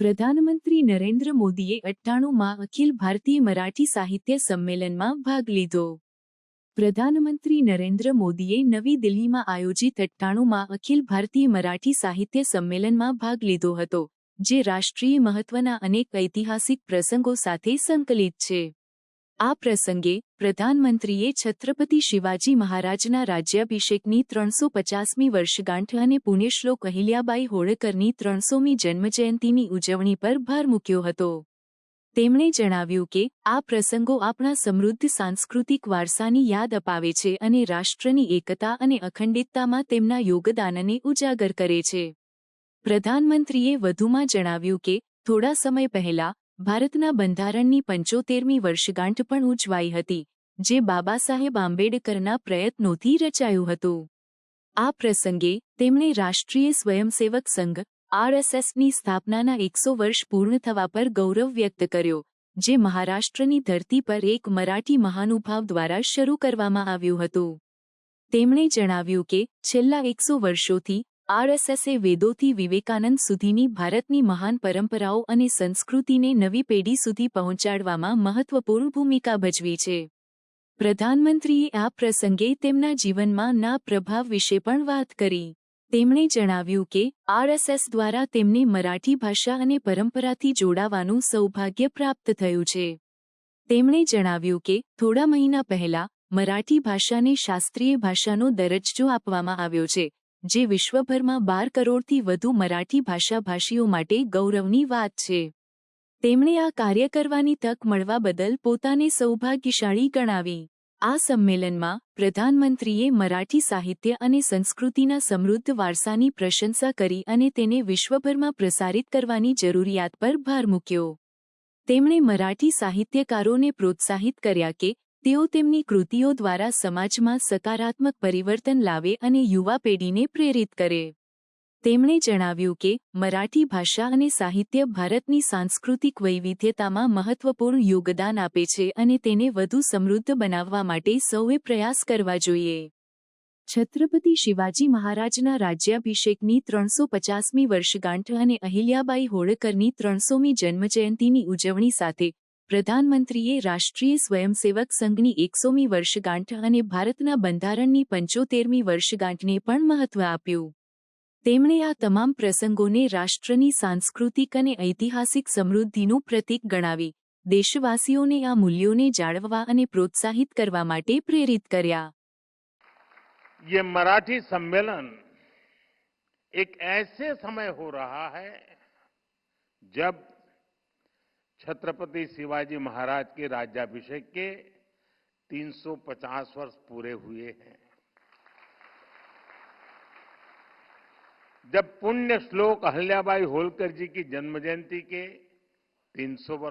પ્રધાનમંત્રી નરેન્દ્ર મોદીએ અઠ્ઠાણુંમાં અખિલ ભારતીય મરાઠી સાહિત્ય સંમેલનમાં ભાગ લીધો. પ્રધાનમંત્રી નરેન્દ્ર મોદીએ નવી દિલ્હીમાં આયોજિત અઠ્ઠાણુંમાં અખિલ ભારતીય મરાઠી સાહિત્ય સંમેલનમાં ભાગ લીધો હતો, જે રાષ્ટ્રીય મહત્વના અનેક ઐતિહાસિક પ્રસંગો સાથે સંકલિત છે. આ પ્રસંગે પ્રધાનમંત્રીએ છત્રપતિ શિવાજી મહારાજના રાજ્યાભિષેકની ત્રણસો પચાસમી વર્ષગાંઠ અને પુણ્યશ્લોક અહિલ્યાબાઈ હોળકરની ત્રણસોમી જન્મજયંતિની ઉજવણી પર ભાર મૂક્યો હતો. તેમણે જણાવ્યું કે, આ પ્રસંગો આપણા સમૃદ્ધ સાંસ્કૃતિક વારસાની યાદ અપાવે છે અને રાષ્ટ્રની એકતા અને અખંડિતતામાં તેમના યોગદાનને ઉજાગર કરે છે. પ્રધાનમંત્રીએ વધુમાં જણાવ્યું કે, થોડા સમય પહેલા ભારતના બંધારણની પંચોતેરમી વર્ષગાંઠ પણ ઉજવાઈ હતી, જે બાબા સાહેબ આંબેડકરના પ્રયત્નોથી રચાયું હતું. આ પ્રસંગે તેમણે રાષ્ટ્રીય સ્વયંસેવક સંઘ, આરએસએસની સ્થાપનાના એકસો વર્ષ પૂર્ણ થવા પર ગૌરવ વ્યક્ત કર્યો, જે મહારાષ્ટ્રની ધરતી પર એક મરાઠી મહાનુભાવ દ્વારા શરૂ કરવામાં આવ્યું હતું. તેમણે જણાવ્યું કે છેલ્લા એકસો વર્ષોથી આરએસએસે વેદોથી વિવેકાનંદ સુધીની ભારતની મહાન પરંપરાઓ અને સંસ્કૃતિને નવી પેઢી સુધી પહોંચાડવામાં મહત્વપૂર્ણ ભૂમિકા ભજવી છે. પ્રધાનમંત્રીએ આ પ્રસંગે તેમના જીવનમાં ના પ્રભાવ વિશે પણ વાત કરી. તેમણે જણાવ્યું કે, આરએસએસ દ્વારા તેમને મરાઠી ભાષા અને પરંપરાથી જોડાવાનું સૌભાગ્ય પ્રાપ્ત થયું છે. તેમણે જણાવ્યું કે, થોડા મહિના પહેલા, મરાઠી ભાષાને શાસ્ત્રીય ભાષાનો દરજ્જો આપવામાં આવ્યો છે જે વિશ્વભરમાં બાર કરોડથી વધુ મરાઠી ભાષાભાષીઓ માટે ગૌરવની વાત છે. તેમણે આ કાર્ય કરવાની તક મળવા બદલ પોતાને સૌભાગ્યશાળી ગણાવી. આ સંમેલનમાં પ્રધાનમંત્રીએ મરાઠી સાહિત્ય અને સંસ્કૃતિના સમૃદ્ધ વારસાની પ્રશંસા કરી અને તેને વિશ્વભરમાં પ્રસારિત કરવાની જરૂરિયાત પર ભાર મૂક્યો. તેમણે મરાઠી સાહિત્યકારોને પ્રોત્સાહિત કર્યા કે તેઓ તેમની કૃતિઓ દ્વારા સમાજમાં સકારાત્મક પરિવર્તન લાવે અને યુવા પેઢીને પ્રેરિત કરે. તેમણે જણાવ્યું કે, મરાઠી ભાષા અને સાહિત્ય ભારતની સાંસ્કૃતિક વૈવિધ્યતામાં મહત્વપૂર્ણ યોગદાન આપે છે અને તેને વધુ સમૃદ્ધ બનાવવા માટે સૌએ પ્રયાસ કરવા જોઈએ. છત્રપતિ શિવાજી મહારાજના રાજ્યાભિષેકની ત્રણસો પચાસમી વર્ષગાંઠ અને અહિલ્યાબાઈ હોળકરની ત્રણસોમી જન્મજયંતિની ઉજવણી સાથે પ્રધાનમંત્રીએ રાષ્ટ્રીય સ્વયંસેવક સંઘની એકસોમી વર્ષગાંઠ અને ભારતના બંધારણની પંચોતેરમી વર્ષગાંઠને પણ મહત્વ આપ્યું તેમણે આ તમામ પ્રસંગોને રાષ્ટ્રની સાંસ્કૃતિક અને ઐતિહાસિક સમૃદ્ધિનું પ્રતીક ગણાવી દેશવાસીઓને આ મૂલ્યોને જાળવવા અને પ્રોત્સાહિત કરવા માટે પ્રેરિત કર્યા ये मराठी सम्मेलन एक ऐसे समय हो रहा है जब छत्रपति शिवाजी महाराज के राज्याभिषेक के 350 वर्ष पूरे हुए हैं। जब पुण्य श्लोक अहल्याबाई होलकर जी की जन्म जयंती के 300 वर्ष